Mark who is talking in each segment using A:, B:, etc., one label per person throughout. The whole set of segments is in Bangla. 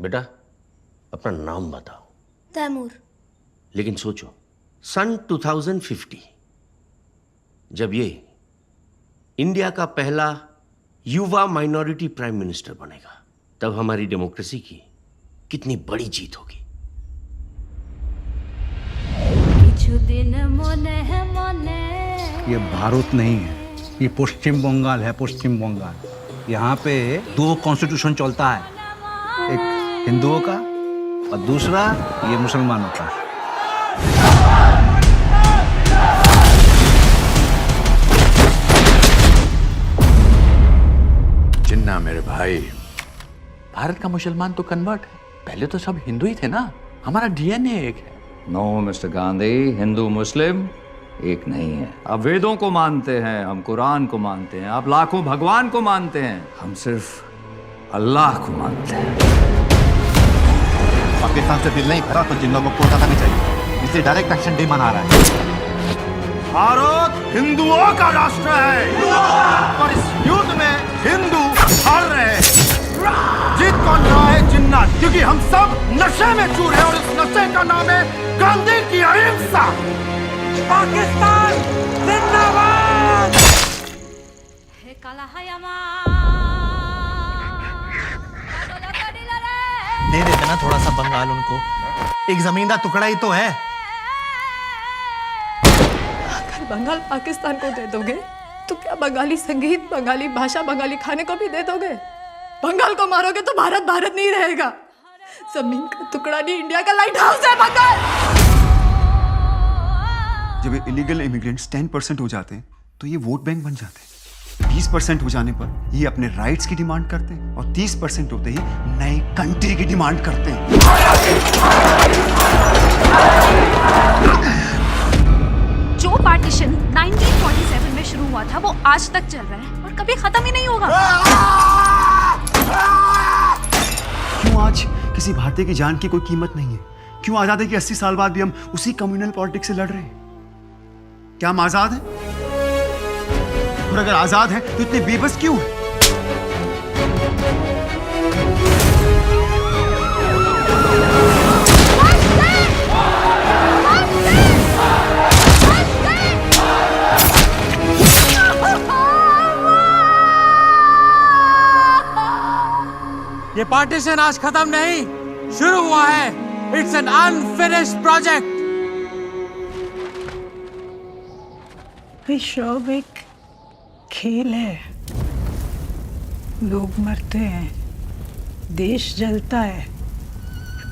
A: बेटा अपना नाम बताओ।
B: तैमूर।
A: लेकिन सोचो सन 2050 जब ये इंडिया का पहला युवा माइनॉरिटी प्राइम मिनिस्टर बनेगा तब हमारी डेमोक्रेसी की कितनी बड़ी जीत होगी।
C: ये भारत नहीं है ये पश्चिम बंगाल है पश्चिम बंगाल। यहाँ पे दो कॉन्स्टिट्यूशन चलता है। हिंदुओं का और दूसरा ये मुसलमानों का।
D: जिन्ना मेरे भाई
E: भारत का मुसलमान तो कन्वर्ट है। पहले तो सब हिंदू ही थे ना। हमारा डीएनए एक है।
F: नो मिस्टर गांधी हिंदू मुस्लिम एक नहीं है। आप वेदों को मानते हैं हम कुरान को मानते हैं आप लाखों भगवान को मानते हैं। हम सिर्फ़ अल्लाह को मानते हैं।
G: पाकिस्तान से दिल नहीं भरा तो जिन लोगों को कोलकाता नहीं चाहिए। इसलिए डायरेक्ट एक्शन डे मना रहा है। भारत हिंदुओं का राष्ट्र है। और इस युद्ध में हिंदू हार रहे हैं। जीत कौन रहा है जिन्ना क्योंकि हम सब नशे में चूर हैं और इस नशे का नाम है गांधी की अहिंसा। पाकिस्तान जिंदाबाद।
H: दे देते ना थोड़ा सा बंगाल उनको। एक ज़मीन का टुकड़ा ही तो है।
I: अगर बंगाल पाकिस्तान को दे दोगे तो क्या बंगाली संगीत बंगाली भाषा बंगाली खाने को भी दे दोगे? बंगाल को मारोगे तो भारत भारत नहीं रहेगा। ज़मीन का टुकड़ा नहीं इंडिया का लाइट हाउस है बंगाल।
J: जब इलीगल इमिग्रेंट्स टेन परसेंट हो जाते हैं तो ये वोट बैंक बन जाते हैं। बीस परसेंट हो जाने पर ये अपने राइट्स की डिमांड करते हैं और तीस परसेंट होते ही नई कंट्री की डिमांड करते हैं।
B: जो पार्टीशन 1947 में शुरू हुआ था वो आज तक चल रहा है और कभी खत्म ही नहीं होगा।
J: क्यों आज किसी भारतीय की जान की कोई कीमत नहीं है? क्यों आज़ादी के अस्सी साल बाद भी हम उसी कम्युनल पॉलिटिक्स से लड़ रहे हैं? क्या हम आज़ाद हैं? और अगर आज़ाद है तो इतने बेबस क्यों हैं?
E: ये पार्टीशन आज खत्म नहीं शुरू हुआ है। इट्स एन अनफिनिश्ड प्रोजेक्ट
I: विश्व एक खेल है। लोग मरते हैं। देश जलता है।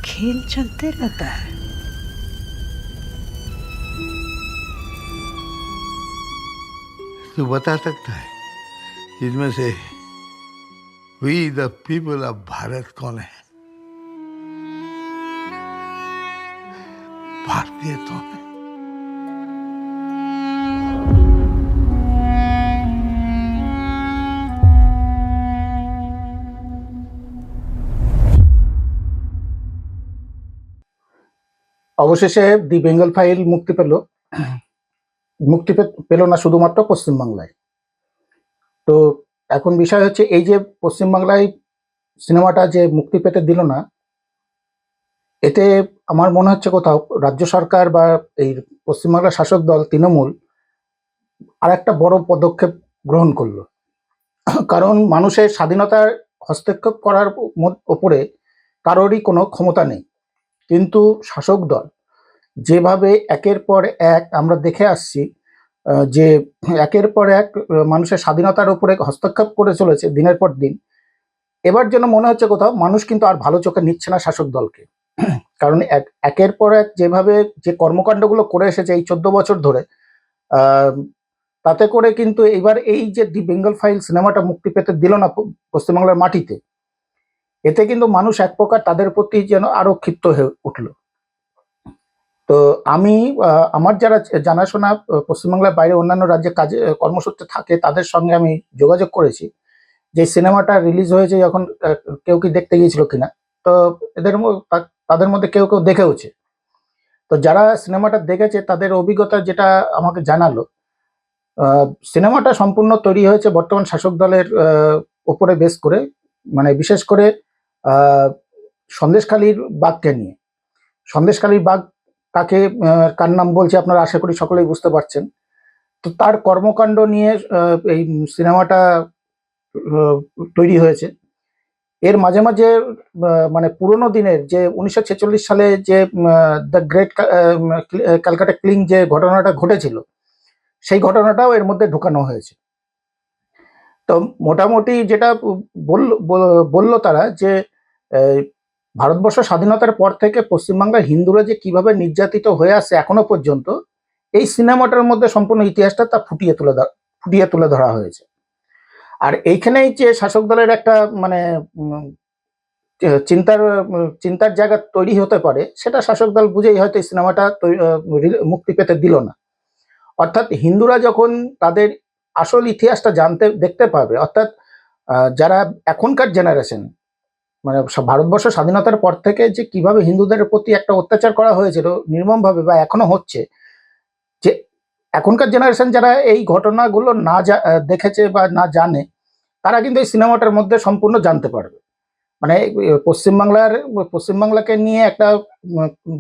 I: खेल चलते रहता है।
K: तो बता सकता है इसमें से we the people of Bharat कौन है? भारतीय तो है।
L: অবশেষে দি বেঙ্গল ফাইল মুক্তি পেল। মুক্তি পেল না শুধুমাত্র পশ্চিমবাংলায়। তো এখন বিষয় হচ্ছে এই যে পশ্চিমবাংলায় সিনেমাটা যে মুক্তি পেতে দিল না, এতে আমার মনে হচ্ছে কোথাও রাজ্য সরকার বা এই পশ্চিমবাংলার শাসক দল তৃণমূল আর একটা বড় পদক্ষেপ গ্রহণ করল। কারণ মানুষের স্বাধীনতার হস্তক্ষেপ করার ওপরে কারোরই কোনো ক্ষমতা নেই। কিন্তু শাসক দল যেভাবে একের পর এক আমরা দেখে আসছি যে একের পর এক মানুষের স্বাধীনতার উপরে হস্তক্ষেপ করে চলেছে দিনের পর দিন, এবার যেন মনে হচ্ছে কোথাও মানুষ কিন্তু আর ভালো চোখে নিচ্ছে না শাসক দলকে। কারণ এক, একের পর এক যেভাবে যে কর্মকাণ্ডগুলো করে এসেছে এই চোদ্দ বছর ধরে তাতে করে কিন্তু এবার এই যে দি বেঙ্গল ফাইল সিনেমাটা মুক্তি পেতে দিল না পশ্চিমবাংলার মাটিতে এতে কিন্তু মানুষ এক প্রকার তাদের প্রতি যেন আরও ক্ষিপ্ত হয়ে উঠল। তো আমি আমার যারা জানাশোনা, পশ্চিমবাংলার বাইরে অন্যান্য রাজ্যে কাজে, কর্মসূত্রে থাকে, তাদের সঙ্গে আমি যোগাযোগ করেছি। যে সিনেমাটা রিলিজ হয়েছে যখন কেউ কি দেখতে গিয়েছিল কিনা? তো এদের তাদের মধ্যে কেউ কেউ দেখেওছে। তো যারা সিনেমাটা দেখেছে, তাদের অভিজ্ঞতা যেটা আমাকে জানালো সিনেমাটা সম্পূর্ণ তৈরি হয়েছে বর্তমান শাসক দলের উপরে বেস করে। মানে বিশেষ করে সন্দেশখালীর বাঘকে নিয়ে। সন্দেশখালীর বাঘ কাকে কার নাম বলছে আপনারা আশা করি সকলেই বুঝতে পারছেন। তো তার কর্মকাণ্ড নিয়ে এই সিনেমাটা তৈরি হয়েছে। এর মাঝে মাঝে মানে পুরোনো দিনের যে উনিশশো ছেচল্লিশ সালে যে দ্য গ্রেট ক্যালকাটা ক্লিং যে ঘটনাটা ঘটেছিল, সেই ঘটনাটাও এর মধ্যে ঢুকানো হয়েছে। তো মোটামুটি যেটা বলল, বলল তারা যে ভারতবর্ষ স্বাধীনতার পর থেকে পশ্চিমবাংলার হিন্দুরা যে কীভাবে নির্যাতিত হয়ে আসছে এখনও পর্যন্ত, এই সিনেমাটার মধ্যে সম্পূর্ণ ইতিহাসটা তা ফুটিয়ে তুলে ফুটিয়ে তুলে ধরা হয়েছে। আর এইখানেই যে শাসক দলের একটা মানে চিন্তার চিন্তার জায়গা তৈরি হতে পারে, সেটা শাসক দল বুঝেই হয়তো এই সিনেমাটা মুক্তি পেতে দিল না। অর্থাৎ হিন্দুরা যখন তাদের আসল ইতিহাসটা জানতে, দেখতে পাবে, অর্থাৎ যারা এখনকার জেনারেশন মানে ভারতবর্ষ স্বাধীনতার পর থেকে যে কীভাবে হিন্দুদের প্রতি একটা অত্যাচার করা হয়েছিল নির্মমভাবে বা এখনও হচ্ছে, যে এখনকার জেনারেশন যারা এই ঘটনাগুলো না দেখেছে বা না জানে, তারা কিন্তু এই সিনেমাটার মধ্যে সম্পূর্ণ জানতে পারবে। মানে পশ্চিমবাংলার, পশ্চিমবাংলাকে নিয়ে একটা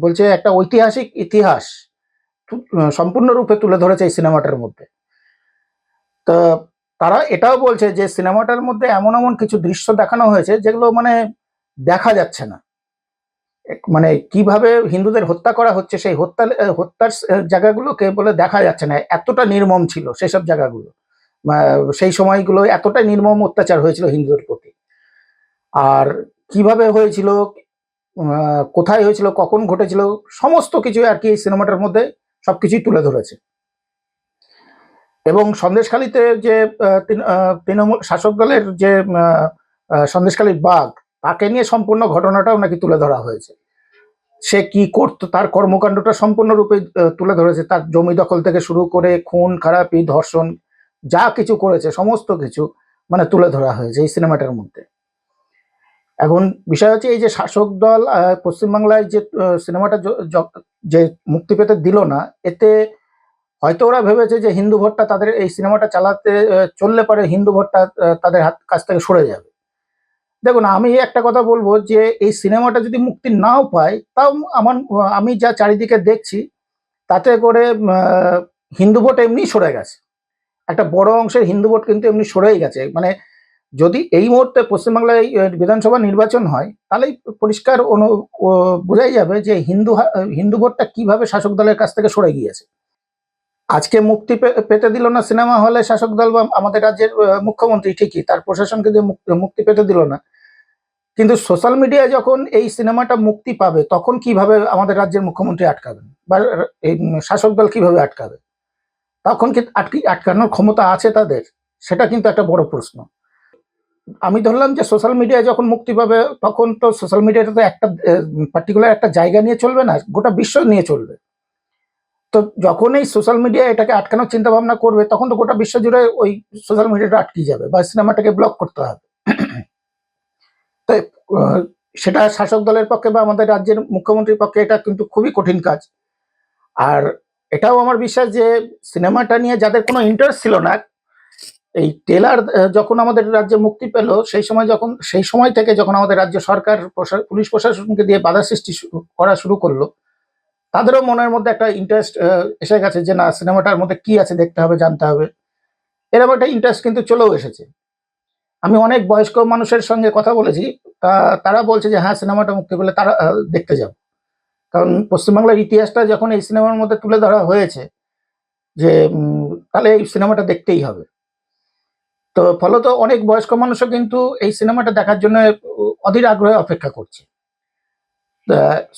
L: বলছে একটা ঐতিহাসিক ইতিহাস সম্পূর্ণরূপে তুলে ধরেছে এই সিনেমাটার মধ্যে। তো তারা এটাও বলছে যে সিনেমাটার মধ্যে এমন এমন কিছু দৃশ্য দেখানো হয়েছে যেগুলো মানে দেখা যাচ্ছে না। মানে কীভাবে হিন্দুদের হত্যা করা হচ্ছে সেই হত্যা হত্যার জায়গাগুলোকে বলে দেখা যাচ্ছে না, এতটা নির্মম ছিল সেসব জায়গাগুলো। সেই সময়গুলো এতটাই নির্মম অত্যাচার হয়েছিল হিন্দুদের প্রতি। আর কীভাবে হয়েছিল কোথায় হয়েছিল, কখন ঘটেছিল, সমস্ত কিছু আর কি এই সিনেমাটার মধ্যে সবকিছুই তুলে ধরেছে। এবং সন্দেশখালীতে যে তৃণ- তৃণমূল শাসক দলের যে সন্দেশখালীর বাঘ, তাকে নিয়ে সম্পূর্ণ ঘটনাটাও নাকি তুলে ধরা হয়েছে। সে কি করতো, তার কর্মকাণ্ডটা সম্পূর্ণরূপে তুলে ধরেছে। তার জমি দখল থেকে শুরু করে খুন, খারাপি, ধর্ষণ, যা কিছু করেছে, সমস্ত কিছু মানে তুলে ধরা হয়েছে এই সিনেমাটার মধ্যে। এখন বিষয় হচ্ছে এই যে শাসক দল পশ্চিমবাংলায় যে সিনেমাটা যে মুক্তি পেতে দিল না, এতে হয়তো ওরা ভেবেছে যে হিন্দু ভোটটা তাদের এই সিনেমাটা চালাতে চললে পরে হিন্দু ভোটটা তাদের হাত, কাছ থেকে সরে যাবে। দেখুন, আমি একটা কথা বলব যে এই সিনেমাটা যদি মুক্তি নাও পায়, তাও আমার, আমি যা চারিদিকে দেখছি, তাতে করে হিন্দু ভোট এমনি সরে গেছে। একটা বড় অংশের হিন্দু ভোট কিন্তু এমনি সরেই গেছে। মানে যদি এই মুহূর্তে পশ্চিমবাংলায় বিধানসভা নির্বাচন হয়, তাহলেই পরিষ্কার অনু বোঝাই যাবে যে হিন্দু হিন্দু ভোটটা কীভাবে শাসক দলের কাছ থেকে সরে গিয়েছে। আজকে মুক্তি পেতে দিল না সিনেমা হলে শাসক দল বা আমাদের রাজ্যের মুখ্যমন্ত্রী ঠিকই, তার প্রশাসনকে দিয়ে মুক্তি পেতে দিল না। কিন্তু সোশ্যাল মিডিয়ায় যখন এই সিনেমাটা মুক্তি পাবে, তখন কীভাবে আমাদের রাজ্যের মুখ্যমন্ত্রী আটকাবেন? বা এই শাসক দল কীভাবে আটকাবে? তখন কি আটকি, আটকানোর ক্ষমতা আছে তাদের? সেটা কিন্তু একটা বড় প্রশ্ন। আমি ধরলাম যে সোশ্যাল মিডিয়ায় যখন মুক্তি পাবে, তখন তো সোশ্যাল মিডিয়াটা তো একটা পার্টিকুলার একটা জায়গা নিয়ে চলবে না, গোটা বিশ্ব নিয়ে চলবে। তো যখন এই সোশ্যাল মিডিয়া এটাকে আটকানোর চিন্তা ভাবনা করবে, তখন তো গোটা বিশ্ব জুড়ে ওই সোশ্যাল মিডিয়াটা আটকে যাবে বা সিনেমাটাকে ব্লক করতে হবে। তো সেটা শাসক দলের পক্ষে বা আমাদের রাজ্যের মুখ্যমন্ত্রীর পক্ষে এটা কিন্তু খুবই কঠিন কাজ। আর এটাও আমার বিশ্বাস যে সিনেমাটা নিয়ে যাদের কোনো ইন্টারেস্ট ছিল না, এই টেলার যখন আমাদের রাজ্যে মুক্তি পেল, সেই সময় যখন, সেই সময় থেকে যখন আমাদের রাজ্য সরকার পুলিশ প্রশাসনকে দিয়ে বাধা সৃষ্টি করা শুরু করল তাদেরও মনের মধ্যে একটা ইন্টারেস্ট এসে গেছে যে, না, সিনেমাটার মধ্যে কি আছে দেখতে হবে, জানতে হবে। এরকম একটা ইন্টারেস্ট কিন্তু চলেও এসেছে। আমি অনেক বয়স্ক মানুষের সঙ্গে কথা বলেছি তারা বলছে যে হ্যাঁ সিনেমাটা মুক্তি পেলে তারা দেখতে যাব কারণ পশ্চিমবাংলার ইতিহাসটা যখন এই সিনেমার মধ্যে তুলে ধরা হয়েছে, যে তাহলে এই সিনেমাটা দেখতেই হবে। তো ফলত অনেক বয়স্ক মানুষও কিন্তু এই সিনেমাটা দেখার জন্য অধীর আগ্রহে অপেক্ষা করছে।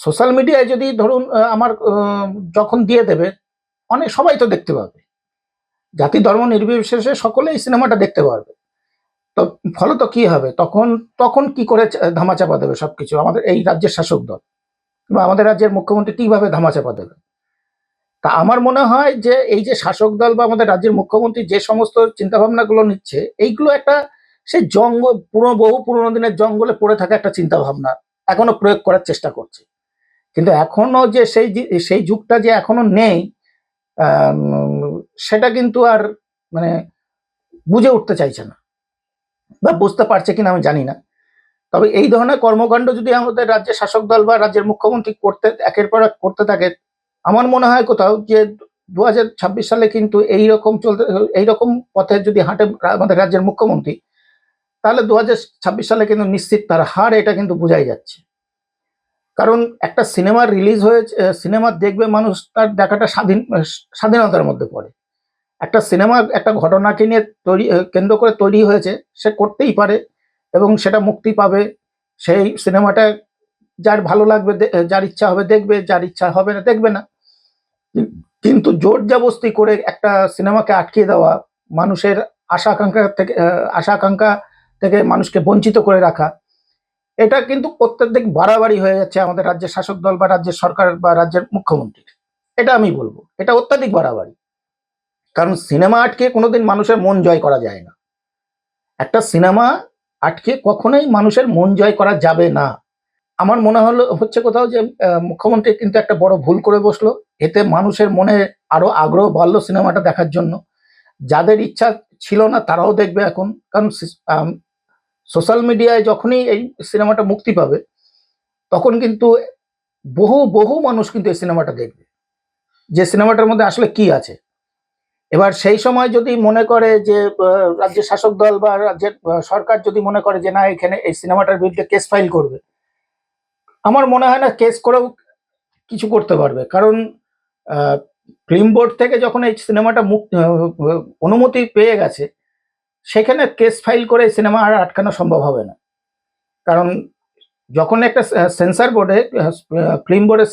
L: সোশ্যাল মিডিয়ায় যদি ধরুন আমার যখন দিয়ে দেবে, অনেক সবাই তো দেখতে পাবে। জাতি, ধর্ম নির্বিশেষে সকলে এই সিনেমাটা দেখতে পারবে। তো ফলত কি হবে? তখন তখন কি করে ধামাচাপা দেবে সবকিছু? আমাদের এই রাজ্যের শাসক দল বা আমাদের রাজ্যের মুখ্যমন্ত্রী কীভাবে ধামাচাপা দেবে? তা আমার মনে হয় যে, এই যে শাসক দল বা আমাদের রাজ্যের মুখ্যমন্ত্রী যে সমস্ত চিন্তা ভাবনাগুলো নিচ্ছে, এইগুলো একটা সেই জঙ্গল পুরো, বহু পুরোনো দিনের জঙ্গলে পড়ে থাকা একটা চিন্তা ভাবনা এখনও প্রয়োগ করার চেষ্টা করছে। কিন্তু এখনও যে সেই সেই যুগটা যে এখনও নেই সেটা কিন্তু আর মানে বুঝে উঠতে চাইছে না বা বুঝতে পারছে কিনা আমি জানি না। তবে এই ধরনের কর্মকাণ্ড যদি আমাদের রাজ্যের শাসক দল বা রাজ্যের মুখ্যমন্ত্রী করতে, একের পর এক করতে থাকে, আমার মনে হয় কোথাও যে দু হাজার ছাব্বিশ সালে কিন্তু এই রকম চলতে এই রকম পথে যদি হাঁটে আমাদের রাজ্যের মুখ্যমন্ত্রী তাহলে দু হাজার ছাব্বিশ সালে কিন্তু নিশ্চিত তার হার, এটা কিন্তু বোঝাই যাচ্ছে। কারণ একটা সিনেমা রিলিজ হয়েছে সিনেমা দেখবে মানুষ, তার দেখাটা স্বাধীন স্বাধীনতার মধ্যে পড়ে। একটা সিনেমা, একটা ঘটনাকে নিয়ে তৈরি কেন্দ্র করে তৈরি হয়েছে, সে করতেই পারে এবং সেটা মুক্তি পাবে। সেই সিনেমাটা যার ভালো লাগবে যার ইচ্ছা হবে দেখবে, যার ইচ্ছা হবে না দেখবে না। কিন্তু জোর জবস্তি করে একটা সিনেমাকে আটকে দেওয়া মানুষের আশা আকাঙ্ক্ষা থেকে আশা আকাঙ্ক্ষা থেকে মানুষকে বঞ্চিত করে রাখা। এটা কিন্তু প্রত্যেক বাড়াবাড়ি হয়ে যাচ্ছে আমাদের রাজ্যের শাসক দল বা রাজ্যের সরকার বা রাজ্যের মুখ্যমন্ত্রীর। এটা আমি বলব, এটা অত্যাধিক বাড়াবাড়ি। কারণ সিনেমা আটকে কোনোদিন মানুষের মন জয় করা যায় না। একটা সিনেমা আটকে কখনোই মানুষের মন জয় করা যাবে না। আমার মনে হলো, হচ্ছে কোথাও যে মুখ্যমন্ত্রী কিন্তু একটা বড় ভুল করে বসল। এতে মানুষের মনে আরও আগ্রহ বাড়লো সিনেমাটা দেখার জন্য। যাদের ইচ্ছা ছিল না, তারাও দেখবে এখন। কারণ সোশ্যাল মিডিয়ায় যখনই এই সিনেমাটা মুক্তি পাবে, তখন কিন্তু বহু বহু মানুষ কিন্তু এই সিনেমাটা দেখবে। যে সিনেমাটার মধ্যে আসলে কি আছে। এবার সেই সময় যদি মনে করে যে রাজ্যের শাসক দল বা রাজ্যের সরকার যদি মনে করে যে, না, এখানে এই সিনেমাটার বিরুদ্ধে কেস ফাইল করবে, আমার মনে হয় না কেস করেও কিছু করতে পারবে। কারণ ফিল্ম বোর্ড থেকে যখন এই সিনেমাটা মুক্ত অনুমতি পেয়ে গেছে সেখানে কেস ফাইল করে সিনেমা আর আটকানো সম্ভব হবে না। কারণ যখন একটা সেন্সার বোর্ডে ফিল্ম বোর্ডের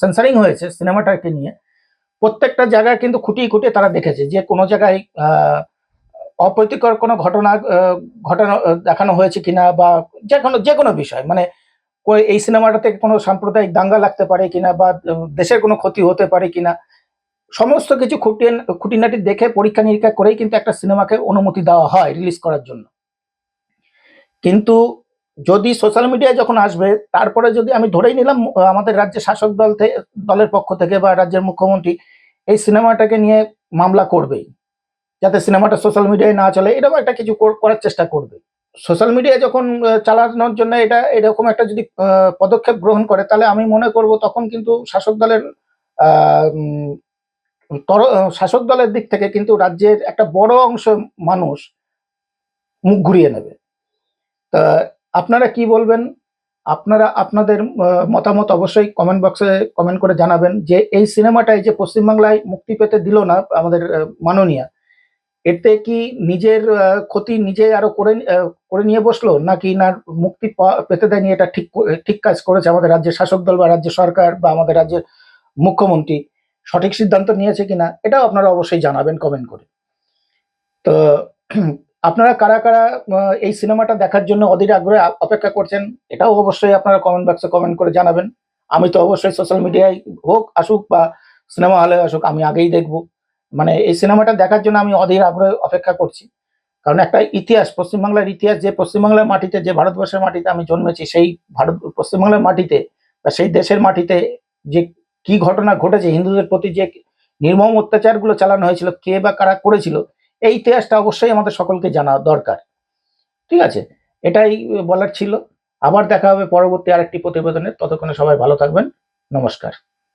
L: সেন্সারিং হয়েছে সিনেমাটাকে নিয়ে, প্রত্যেকটা জায়গায় কিন্তু খুঁটিয়ে খুঁটিয়ে তারা দেখেছে যে কোনো জায়গায় অপ্রীতিকর কোনো ঘটনা ঘটানো দেখানো হয়েছে কিনা বা যে কোনো যে কোনো বিষয়। মানে এই সিনেমাটাতে কোনো সাম্প্রদায়িক দাঙ্গা লাগতে পারে কিনা বা দেশের কোনো ক্ষতি হতে পারে কিনা সমস্ত কিছু খুঁটিয়ে খুঁটিনাটি দেখে পরীক্ষা নিরীক্ষা করেই কিন্তু একটা সিনেমাকে অনুমতি দেওয়া হয় রিলিজ করার জন্য। কিন্তু যদি সোশ্যাল মিডিয়ায় যখন আসবে, তারপরে যদি আমি ধরেই নিলাম, আমাদের রাজ্যের শাসক দল থেকে দলের পক্ষ থেকে বা রাজ্যের মুখ্যমন্ত্রী এই সিনেমাটাকে নিয়ে মামলা করবেই, যাতে সিনেমাটা সোশ্যাল মিডিয়ায় না চলে, এরকম একটা কিছু করার চেষ্টা করবে। সোশ্যাল মিডিয়ায় যখন চালানোর জন্য এটা, এরকম একটা যদি পদক্ষেপ গ্রহণ করে, তাহলে আমি মনে করব তখন কিন্তু শাসক দলের শাসক দলের দিক থেকে কিন্তু রাজ্যের একটা বড় অংশ মানুষ মুখ ঘুরিয়ে নেবে। তা আপনারা কি বলবেন? আপনারা, আপনাদের মতামত অবশ্যই কমেন্ট বক্সে কমেন্ট করে জানাবেন যে এই সিনেমাটাই যে পশ্চিমবাংলায় মুক্তি পেতে দিল না আমাদের মাননীয়া, এতে কি নিজের ক্ষতি নিজে আরও করে করে নিয়ে বসল নাকি না মুক্তি পেতে দেয়নি এটা ঠিক ঠিক কাজ করেছে আমাদের রাজ্যের শাসক দল বা রাজ্য সরকার বা আমাদের রাজ্যের মুখ্যমন্ত্রী? সঠিক সিদ্ধান্ত নিয়েছে কিনা, এটাও আপনারা অবশ্যই জানাবেন কমেন্ট করে। তো, আপনারা কারা কারা এই সিনেমাটা দেখার জন্য অধীর আগ্রহে অপেক্ষা করছেন, এটাও অবশ্যই আপনারা কমেন্ট বক্সে কমেন্ট করে জানাবেন। আমি তো অবশ্যই সোশ্যাল মিডিয়ায় হোক আসুক বা সিনেমা হলে আসুক, আমি আগেই দেখব। মানে এই সিনেমাটা দেখার জন্য আমি অধীর আগ্রহে অপেক্ষা করছি। কারণ একটা ইতিহাস, পশ্চিমবাংলার ইতিহাস, যে পশ্চিমবাংলার মাটিতে, যে ভারতবর্ষের মাটিতে আমি জন্মেছি, সেই ভারত, পশ্চিমবাংলার মাটিতে বা সেই দেশের মাটিতে যে কি ঘটনা ঘটেছে? হিন্দুদের প্রতি যে নির্মম অত্যাচারগুলো চালানো হয়েছিল, কে বা কারা করেছিল, এই ইতিহাসটা অবশ্যই আমাদের সকলকে জানা দরকার। ঠিক আছে? এটাই বলার ছিল। আবার দেখা হবে পরবর্তী আরেকটি প্রতিবেদনে। ততক্ষণে সবাই ভালো থাকবেন। নমস্কার।